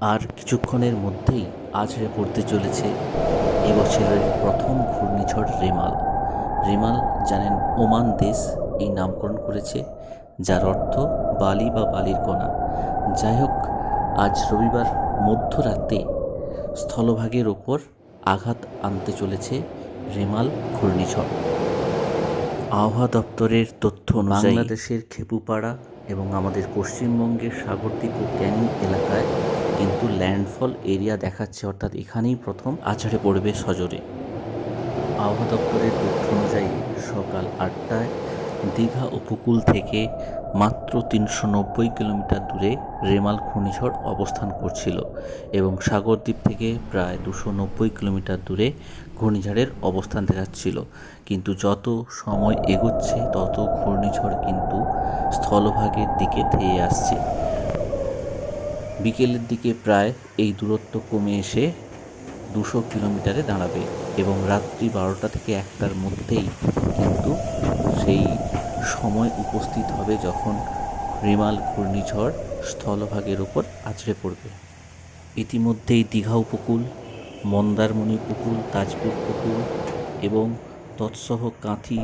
আর কিছুক্ষণের মধ্যেই আছড়ে পড়তে চলেছে এবছরের প্রথম ঘূর্ণিঝড় রেমাল। রেমাল জানেন ওমান দেশ এই নামকরণ করেছে, যার অর্থ বালি বা বালির কণা। যাই হোক, আজ রবিবার মধ্যরাতে স্থলভাগের ওপর আঘাত আনতে চলেছে রেমাল ঘূর্ণিঝড়। আবহাওয়া দপ্তরের তথ্য বাংলাদেশের খেপুপাড়া এবং আমাদের পশ্চিমবঙ্গের সাগরদ্বীপ ও ক্যানিং এলাকায় কিন্তু ল্যান্ডফল এরিয়া দেখাচ্ছে, অর্থাৎ এখানেই প্রথম আছড়ে পড়বে সজোরে। আবহাওয়া দপ্তরের তথ্য অনুযায়ী সকাল আটটায় দীঘা উপকূল থেকে মাত্র তিনশো নব্বই কিলোমিটার দূরে রেমাল ঘূর্ণিঝড় অবস্থান করছিল এবং সাগরদ্বীপ থেকে প্রায় দুশো নব্বই কিলোমিটার দূরে ঘূর্ণিঝড়ের অবস্থান দেখাচ্ছিল। কিন্তু যত সময় এগোচ্ছে, তত ঘূর্ণিঝড় কিন্তু স্থলভাগের দিকে ধেয়ে আসছে। বিকেলের দিকে প্রায় এই দূরত্ব কমে এসে দুশো কিলোমিটারে দাঁড়াবে এবং রাত্রি বারোটা থেকে একটার মধ্যেই কিন্তু সেই সময় উপস্থিত হবে যখন রেমাল ঘূর্ণিঝড় স্থলভাগের ওপর আছড়ে পড়বে। ইতিমধ্যেই দীঘা উপকূল, মন্দারমণি উপকূল, তাজপুর উপকূল এবং তৎসহ কাঁথি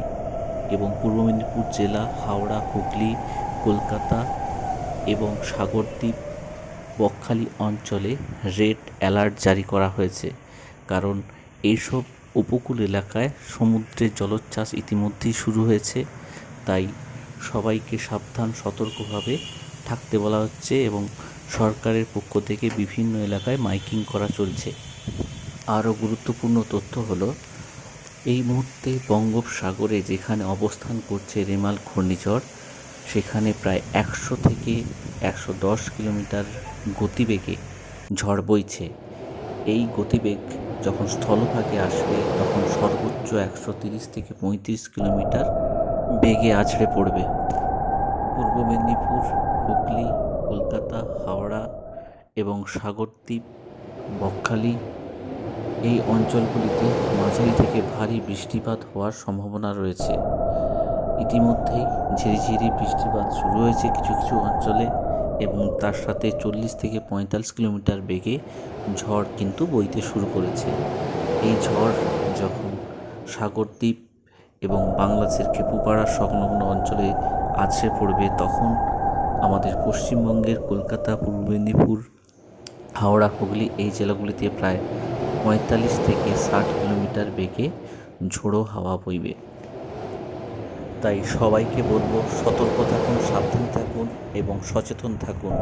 এবং পূর্ব মেদিনীপুর জেলা, হাওড়া, হুগলি, কলকাতা এবং সাগরদ্বীপ বকখালি অঞ্চলে রেড অ্যালার্ট জারি করা হয়েছে, কারণ এইসব উপকূল এলাকায় সমুদ্রের জলোচ্ছ্বাস ইতিমধ্যেই শুরু হয়েছে। তাই সবাইকে সাবধান, সতর্কভাবে থাকতে বলা হচ্ছে এবং সরকারের পক্ষ থেকে বিভিন্ন এলাকায় মাইকিং করা চলছে। আরও গুরুত্বপূর্ণ তথ্য হলো, এই মুহূর্তে বঙ্গোপসাগরে যেখানে অবস্থান করছে রেমাল ঘূর্ণিঝড় সেখানে প্রায় একশো থেকে একশো দশ কিলোমিটার গতিবেগে ঝড় বইছে। এই গতিবেগ যখন স্থলভাগে আসবে, তখন সর্বোচ্চ একশো তিরিশ থেকে পঁয়ত্রিশ কিলোমিটার বেগে আছড়ে পড়বে। পূর্ব মেদিনীপুর, হুগলি, কলকাতা, হাওড়া এবং সাগরদ্বীপ, বকখালি এই অঞ্চলগুলিতে মাঝারি থেকে ভারী বৃষ্টিপাত হওয়ার সম্ভাবনা রয়েছে। ইতিমধ্যেই ঝিরিঝিরি বৃষ্টিপাত শুরু হয়েছে কিছু কিছু অঞ্চলে এবং তার সাথে চল্লিশ থেকে পঁয়তাল্লিশ কিলোমিটার বেগে ঝড় কিন্তু বইতে শুরু করেছে। এই ঝড় যখন সাগরদ্বীপ এবং বাংলাদেশের খেপুপাড়া সংলগ্ন অঞ্চলে আছড়ে পড়বে, তখন আমাদের পশ্চিমবঙ্গের কলকাতা, পূর্ব মেদিনীপুর, হাওড়া, হুগলি এই জেলাগুলিতে প্রায় পঁয়তাল্লিশ থেকে ষাট কিলোমিটার বেগে ঝোড়ো হাওয়া বইবে। তাই সবাইকে বলব সতর্ক থাকুন সাবধান থাকুন এবং সচেতন থাকুন।